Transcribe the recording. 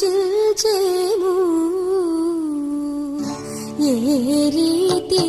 పూజించేము ఏ రీతి